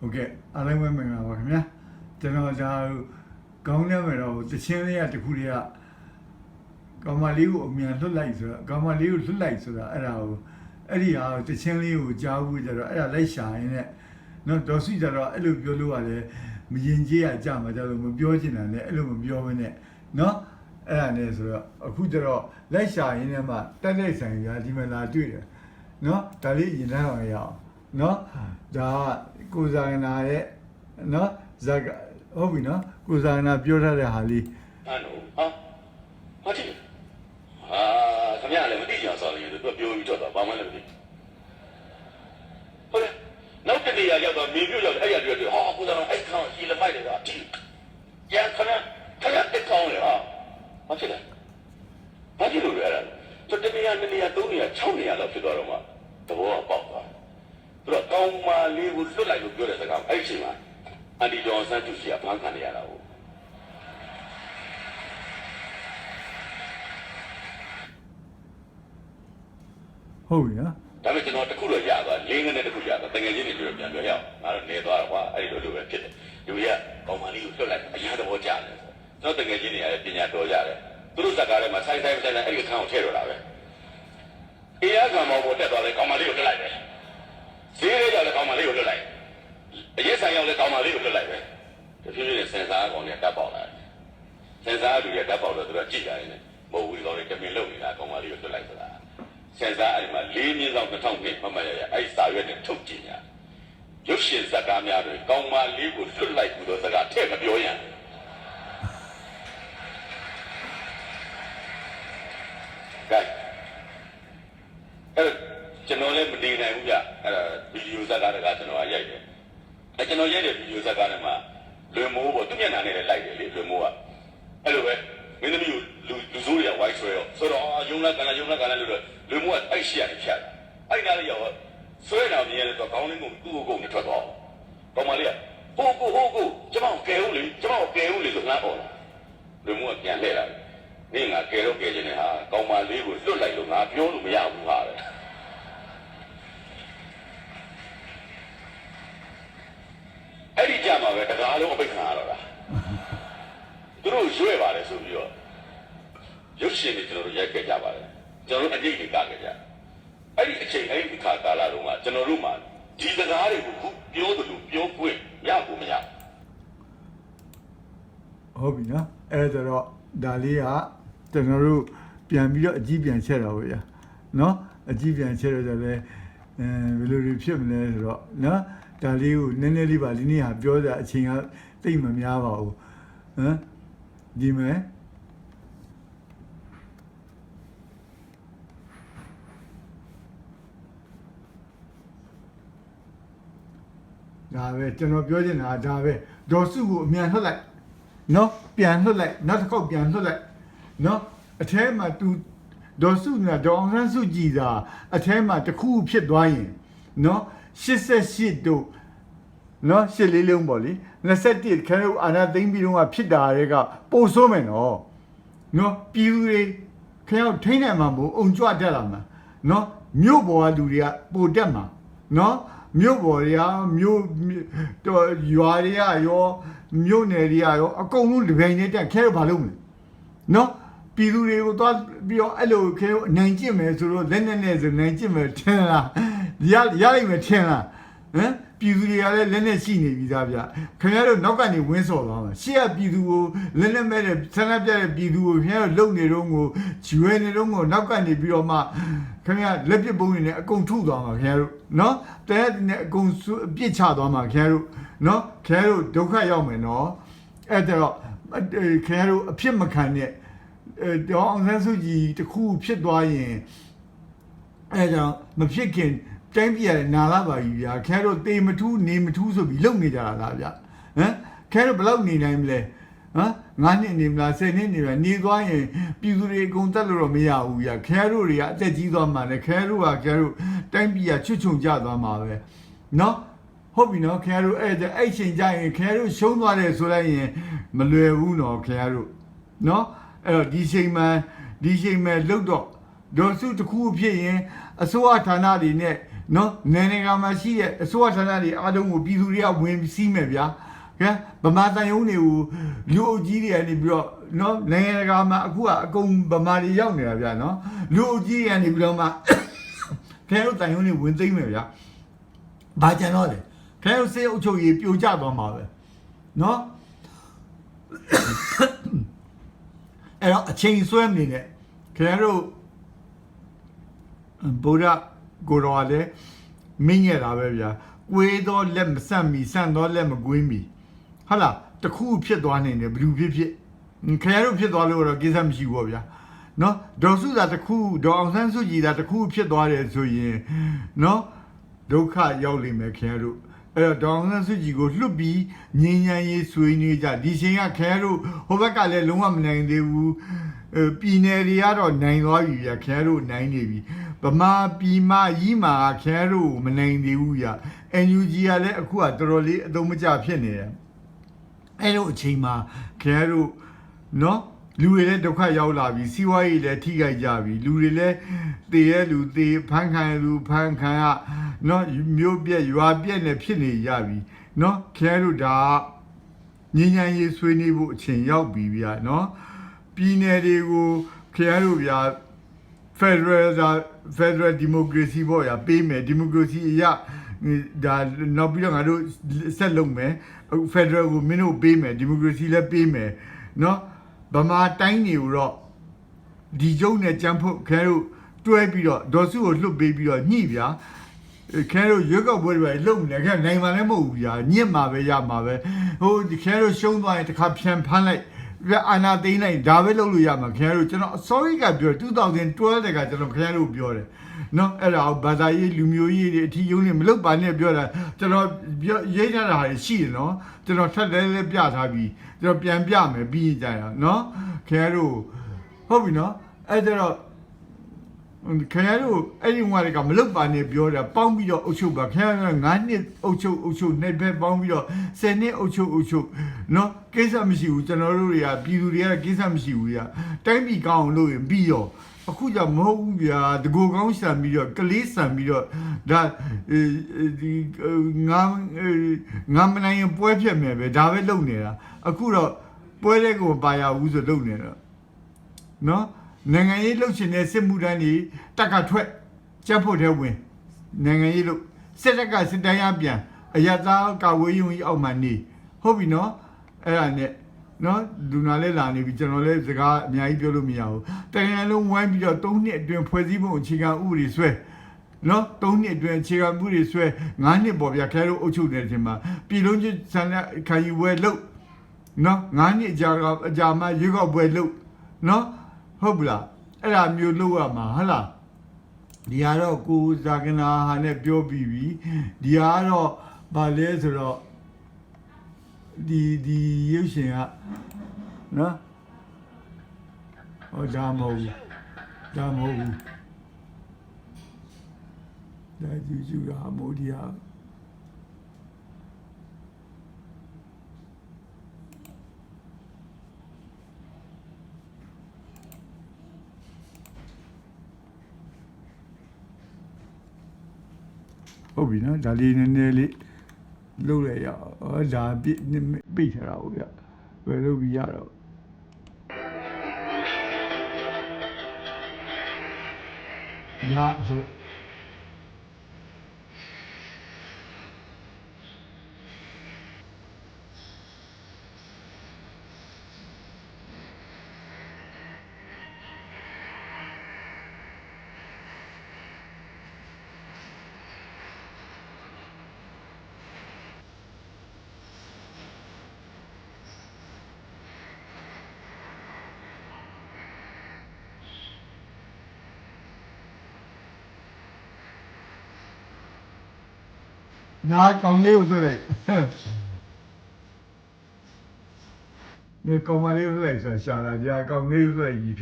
ဟုတ်ကဲ့အားလုံးပဲမင်္ဂလာပါခင်ဗျာကျွန်တော်ဒါကောင်းနေမယ်တော့တချင်းလေးကတခုလေးကကောင်မလေးကိုအမြန်လွတ်လိုက်ဆိုတော့ကောင်မလေးကိုလွတ်လိုက်ဆိုတာအဲ့ဒါကိုအဲ့ဒီဟာတချင်းလေးကိုကြားဘူးကြတော့အဲ့ဒါလိုက်ရှာရင်းနဲ့နော်ဒေါ်စုကြတော့အဲ့လိုပြောလို့ရတယ်မရင်ကြီးရကြမှာကြလို့မပြောချင်တာနဲ့အဲ့လိုမပြောဘဲနဲ့နော်အဲ့ဒါနဲ့ဆိုတော့အခုကျတော့လိုက်ရှာရင်းနဲ့မှတက်တဲ့ဆိုင်ကဒီမှာလာတွေ့တယ်နော်ဒါလေးရင်ထဲအောင်ရအောင် နော်ဒါကကိုဇာနာရဲ့နော်ဇာကဟုတ်ပြီနော်ကိုဇာနာပြောထားတဲ့ဟာလေးအဲ့တော့ဟာဟာတိဟာခမရလည်းမသိကြဆော်နေတယ်သူကပြောပြီးတော့ဘာမှလည်းမသိဟုတ်တယ်နောက်တနေ့ရောက်တော့မြေပြုတ်ရောက်အဲ့ရပြောတယ်ဟာကိုယ်တော်အဲ့ကောင်ကြီးလက်ပိုက်တယ်ကအတိရခဏခဏတစ်ကောင်လေဟာဘာဖြစ်လဲဘာဖြစ်လို့လဲအဲ့ဒါသူတနေရာနှစ်နေရာသုံးနေရာ၆နေရာလောက်ဖြစ်သွားတော့မှသဘောကပေါက် သွားသူကကောင်းမလေးကိုလွတ်လိုက်လို့ပြောတဲ့စကားအဲ့ဒီအချိန်မှာအန်ဒီဂျွန်ဆန်တူစီကဖမ်းခံရတာဟုတ်ဟုတ်ပြီနော်ဒါပေမဲ့ကျွန်တော်တခုတော့ရသွားလင်းငနဲ့တခုရသွားတကယ်ချင်းတွေပြောပြန်ပြောရအောင်ငါတို့နေသွားတော့ကွာအဲ့ဒီလိုလိုပဲဖြစ်တယ်ဒီကကောင်မလေးကိုလွတ်လိုက်အရာတော်ကြတယ်ကျွန်တော်တကယ်ချင်းတွေရတယ်ပညာတော်ရတယ်သူတို့ဇက်ကားထဲမှာဆိုင်ဆိုင်ဆိုင်ဆိုင်အဲ့ဒီခန်းကိုထည့်တော့တာပဲအေးရကံမောပေါ်တက်သွားလဲကောင်မလေးကိုလွတ်လိုက်တယ် ဈေးရဲရောက်လဲကောင်မလေးကိုလွတ်လိုက်အရေးဆိုင်ရောက်လဲကောင်မလေးကိုလွတ်လိုက်ပဲတဖြည်းဖြည်းနဲ့စင်စားကောင်တွေတက်ပေါက်လာတယ်စင်စားလူတွေတက်ပေါက်တော့သူကကြည့်ကြတယ်မဟုတ်ဘူးကောင်တွေတမင်လုံနေတာကောင်မလေးကိုလွတ်လိုက်ဆိုတာဆန်စားအဲ့ဒီမှာ၄မြင်းဆောင်2000နှစ်မှတ်မှတ်ရရအဲ့ဒီစာရွက်နဲ့ထုတ်ကြည့်ညာရုပ်ရှင်ဇာတ်ကားများတွေကောင်းမလေးကိုလွတ်လိုက်ဘူးတော့စကားထည့်မပြောရဘူး ဆွဲတော့ဆိုတော့အာယုံလာကလာယုံလာကလာလို့တော့လွင်မိုးကအဲ့ရှိရတယ်ဖြတ်အဲ့နားလေးရောက်တော့ဆွဲတော်မြင်ရတော့ခေါင်းလေးကိုသူ့ကိုကုန်နဲ့ထွက်သွားကောင်မလေးကဟိုကိုဟိုကိုကျမကိုကယ်ဦးလေကျမကိုကယ်ဦးလေဆိုငါ့အော်လာလွင်မိုးကပြန်လှည့်လာတယ်နေငါကယ်တော့ကယ်ခြင်းနဲ့ဟာကောင်မလေးကိုလွတ်လိုက်လို့ငါပြောလို့မရဘူးဟာတဲ့ အဲ့ဒီကြမှာပဲတကားလုံးအပိတ်ခံရတော့တာသူတို့ရွေ့ပါတယ်ဆိုပြီးတော့ရုပ်ရှင်တွေကျွန်တော်တို့ရိုက်ခဲ့ကြပါတယ် ကျွန်တော်တို့အကြိတ်တွေကခဲ့ကြအဲ့ဒီအချိန်အဲ့ဒီခါကာလတုန်းကကျွန်တော်တို့မှာဒီစကားတွေကိုခုပြောသလိုပြောခွင့်ရဖို့မရဟုတ်ပြီနော်အဲ့ဒါတော့ဒါလေးကကျွန်တော်တို့ပြန်ပြီးတော့အကြည့်ပြန်ချက်တာပေါ့ဗျာနော်အကြည့်ပြန်ချက်တော့လည်းအဲဘယ်လိုတွေဖြစ်မလဲဆိုတော့နော်ဒါလေးကိုနည်းနည်းလေးပါဒီနေ့ဟာပြောတာအချိန်ကတိတ်မများပါဘူးဟမ်ဒီမဲ့ ဒါပဲကျွန်တော်ပြောချင်တာကဒါပဲဒေါ်စုကိုအမြန်လှုပ်လိုက်နော်ပြန်လှုပ်လိုက်နောက်တစ်ခေါက်ပြန်လှုပ်လိုက်နော်အထဲမှာ तू ဒေါ်စုနဲ့ဒေါ်အောင်ဆန်းစုကြည်သာအထဲမှာတစ်ခုဖြစ်သွားရင်နော်88တို့နော်ရှစ်လေးလုံးပေါ့လေ21ခန်းတို့အာနာသိမ့်ပြီးတော့ဖြစ်တာတွေကပို့ဆိုးမယ်နော်နော်ပြည်သူတွေခရောက်ထိန်းနိုင်မှာမို့အုံကြွတက်လာမှာနော်မြို့ပေါ်ကလူတွေကပိုတက်မှာနော် မြို့ပေါ်တွေကမြို့တော့ရွာတွေကရောမြို့နယ်တွေကရောအကုန်လုံးဒီဘိုင်နဲ့တက်ခဲတော့ဘာလုပ်မလဲနော်ပြည်သူတွေကိုသွားပြီးတော့အဲ့လိုခဲအနိုင်ကျင့်မယ်ဆိုတော့လက်နဲ့နဲ့ဆိုနိုင်ကျင့်မယ်ထင်လားရရလိုက်မယ်ထင်လား ဟမ်ပြည်သူတွေကလည်းလက်နဲ့ရှိနေပြီသားဗျခင်ဗျားတို့နောက်ကနေဝင်းစော်သွားမှာရှေ့ကပြည်သူကိုလက်နဲ့မဲ့တဲ့ဆန္ဒပြတဲ့ပြည်သူကိုခင်ဗျားတို့လုံနေတော့ကိုကျွဲနေတော့ကိုနောက်ကနေပြီးတော့မှခင်ဗျားလက်ပစ်ပုံးနေနဲ့အကုန်ထုသွားမှာခင်ဗျားတို့နော်တဲနဲ့အကုန်ပြစ်ချသွားမှာခင်ဗျားတို့နော်ခင်ဗျားတို့ဒုက္ခရောက်မယ်နော်အဲ့တော့ခင်ဗျားတို့အဖြစ်မခံတဲ့အဲတော့အောင်ဆန်းစုကြည်တခုဖြစ်သွားရင်အဲကြောင့်မဖြစ်ခင် တိုင်းပြည်ရနာလာပါပြီဗျာခဲတော့တေမထူးနေမထူးဆိုပြီးလုံနေကြတာလားဗျာဟမ်ခဲတော့ဘယ်လောက်နေနိုင်မလဲဟမ်ငါးနှစ်နေမလားဆယ်နှစ်နေမလားနေသွားရင်ပြည်သူတွေအကုန်တက်လို့တော့မရဘူးဗျာခဲတို့တွေကအသက်ကြီးသွားမှလည်းခဲတို့ကခဲတို့တိုင်းပြည်ကချွတ်ချုံကြသွားမှာပဲနော်ဟုတ်ပြီနော်ခဲတို့အဲ့ဒါအဲ့ချိန်ကြရင်ခဲတို့ရှုံးသွားတယ်ဆိုလိုက်ရင်မလွယ်ဘူးနော်ခဲတို့နော်အဲ့တော့ဒီချိန်မှဒီချိန်မှလုတ်တော့ဒေါ်စုတစ်ခုဖြစ်ရင်အစိုးရဌာနတွေနဲ့ နော်နိုင်ငံကမှာရှိတဲ့အစိုးရဌာနတွေအားလုံးကိုပြည်သူတွေကဝင်စီးမယ်ဗျာကဲဗမာတန်ယုံတွေကိုလူအုပ်ကြီးတွေကနေပြီးတော့နော်နိုင်ငံကမှာအခုကအကုန်ဗမာတွေရောက်နေတာဗျာနော်လူအုပ်ကြီးတွေကနေပြီးတော့မှခဲတို့တန်ယုံတွေဝင်သိမ့်မယ်ဗျာဘာကြံတော့လဲခဲတို့စေအုပ်ချုပ်ရေးပြိုကျသွားမှာပဲနော်အဲ့တော့အချိန်ဆွဲမနေနဲ့ခင်ဗျားတို့ဗုဒ္ဓ ကိုယ်တော်ကလည်းမင်းရတာပဲဗျာကွေးတော့လက်မဆန့်မီဆန့်တော့လက်မကွေးမီဟုတ်လားတခုဖြစ်သွားနိုင်တယ်ဘယ်သူဖြစ်ဖြစ်ခင်ဗျားတို့ဖြစ်သွားလို့တော့ကိစ္စမရှိဘူးပေါ့ဗျာနော်ဒေါ်စုသာတခုဒေါ်အောင်ဆန်းစုကြည်သာတခုဖြစ်သွားတယ်ဆိုရင်နော်ဒုက္ခရောက်လိမ့်မယ်ခင်ဗျားတို့အဲ့တော့ဒေါ်အောင်ဆန်းစုကြည်ကိုလွတ်ပြီးငြိမ်းချမ်းရေးဆွေးနွေးကြဒီချိန်ကခင်ဗျားတို့ဟိုဘက်ကလည်းလုံးဝမနိုင်သေးဘူးအဲပြည်နယ်တွေကတော့နိုင်သွားပြီဗျာခင်ဗျားတို့နိုင်နေပြီ ဗမာပြည်မကြီးမှာခင်ဗျားတို့မနိုင်သေးဘူးဗျာ NUG ကလည်းအခုကတော်တော်လေးအသုံးမကျဖြစ်နေတယ်အဲ့လိုအချိန်မှာခင်ဗျားတို့နော်လူတွေလည်းဒုက္ခရောက်လာပြီစီးပွားရေးလည်းထိခိုက်ကြပြီလူတွေလည်းတေရဲ့လူတေဖန်ခံရလူဖန်ခံရနော်မျိုးပြက်ရွာပြက်နဲ့ဖြစ်နေကြပြီနော်ခင်ဗျားတို့ဒါညဉ့်ညံရေးဆွေးနွေးဖို့အချိန်ရောက်ပြီဗျာနော်ပြည်နယ်တွေကိုခင်ဗျား ဖက်ဒရယ်ဖက်ဒရယ်ဒီမိုကရေစီပေါ့ရာပေးမယ်ဒီမိုကရေစီအရဒါနောက်ပြီးတော့ငါတို့ဆက်လုပ်မယ်ဖက်ဒရယ်ကိုမင်းတို့ပေးမယ်ဒီမိုကရေစီလည်းပေးမယ်နော်ဗမာတိုင်းတွေကိုတော့ဒီရုပ်နဲ့ကြံဖို့ခဲတို့တွဲပြီးတော့ဒေါ်စုကိုလွတ်ပေးပြီးတော့ညှိဗျာခဲတို့ရွက်ကောက်ပွဲတွေလုံနေခဲနိုင်မှလည်းမဟုတ်ဘူးဗျာညစ်မှာပဲရမှာပဲဟိုခဲတို့ရှုံးသွားရင်တစ်ခါပြန်ဖမ်းလိုက် ပြအာနာသိန်းလိုက်ဒါပဲလုပ်လို့ရမှာခင်ဗျားတို့ကျွန်တော် sorry ကပြော2012တက်ကကျွန်တော်ခင်ဗျားတို့ပြောတယ်နော်အဲ့ဒါဘာသာရေးလူမျိုးရေးတွေအထီးယုံနေမလုပ်ပါနဲ့ပြောတာကျွန်တော်ပြောရေးထားတာဟာရှိတယ်နော်ကျွန်တော်ထပ်လဲလဲပြထားပြီးကျွန်တော်ပြန်ပြမယ်ပြီးကြရနော်ခင်ဗျားတို့ဟုတ်ပြီနော်အဲ့ဒါတော့ ခင်ဗျားတို့အဲ့ဒီငွားတွေကမလုတ်ပါနဲ့ပြောတာပေါင်းပြီးတော့အုပ်ချုပ်ပါခင်ဗျားတို့9နှစ်အုပ်ချုပ်အုပ်ချုပ်နှစ်ဘက်ပေါင်းပြီးတော့10နှစ်အုပ်ချုပ်အုပ်ချုပ်နော်ကိစ္စမရှိဘူးကျွန်တော်တို့တွေကပြည်သူတွေကကိစ္စမရှိဘူးဗျာတိုင်းပြည်ကောင်းအောင်လုပ်ရင်ပြီးရောအခုじゃမဟုတ်ဘူးဗျာတကူကောင်းဆန်ပြီးတော့ကလေးဆန်ပြီးတော့ဒါဒီငါငါမနိုင်ရင်ပွဲဖြတ်မယ်ပဲဒါပဲလုပ်နေတာအခုတော့ပွဲတဲ့ကိုပါရဘူးဆိုလုပ်နေတာနော် နိုင်ငံရေးလှုပ်ရှင်တဲ့စစ်မှုထမ်းတွေတက်ကထွက်ကြက်ဖို့တဲ့ဝင်နိုင်ငံရေးလို့စစ်တက်ကစစ်တမ်းရပြန်အယက်သားကာဝေးယုံကြီးအောက်မှာနေဟုတ်ပြီနော်အဲ့ဒါနဲ့နော်လူနာလဲလာနေပြီကျွန်တော်လည်းစကားအများကြီးပြောလို့မရဘူးတကယ်လုံးဝိုင်းပြီးတော့၃နှစ်အတွင်းဖွဲ့စည်းပုံအခြေခံဥပဒေဆွဲနော်၃နှစ်အတွင်းအခြေခံဥပဒေဆွဲ၅နှစ်ပေါ်ဗျာခဲလို့အုပ်ချုပ်နေတဲ့အချိန်မှာပြည်လုံးချင်းဆန္ဒခံယူဝဲလို့နော်၅နှစ်အကြာကအကြာမှရွေးကောက်ပွဲလို့နော် ဟုတ်ဘူးလားအဲ့ဒါမျိုးလုပ်ရမှာဟဟလားဒီကတော့ကိုဇာကနာဟာနဲ့ပြောပြီးပြီဒီကတော့ဗာလဲဆိုတော့ဒီဒီရုပ်ရှင်ကနော်ဟောဒါမဟုတ်ဘူးဒါမဟုတ်ဘူးဒါကြည့်ကြည့်ဟာမိုဒီယာ ဟုတ်ပြီနော်ဒါလေးနည်းနည်းလေးလုပ်ရရအောင်ဟောဒါပြိပိတ်ထားတာဟုတ်ဗျဘယ်လိုပြီးရတော့ညာဆို ညာကောင်းလေးကိုတွေ့လိုက်ဒီကောင်မလေးကိုတွေ့လိုက်ဆိုရှာတာညာကောင်းလေးကိုတွေ့လိုက်ကြီးဖြစ်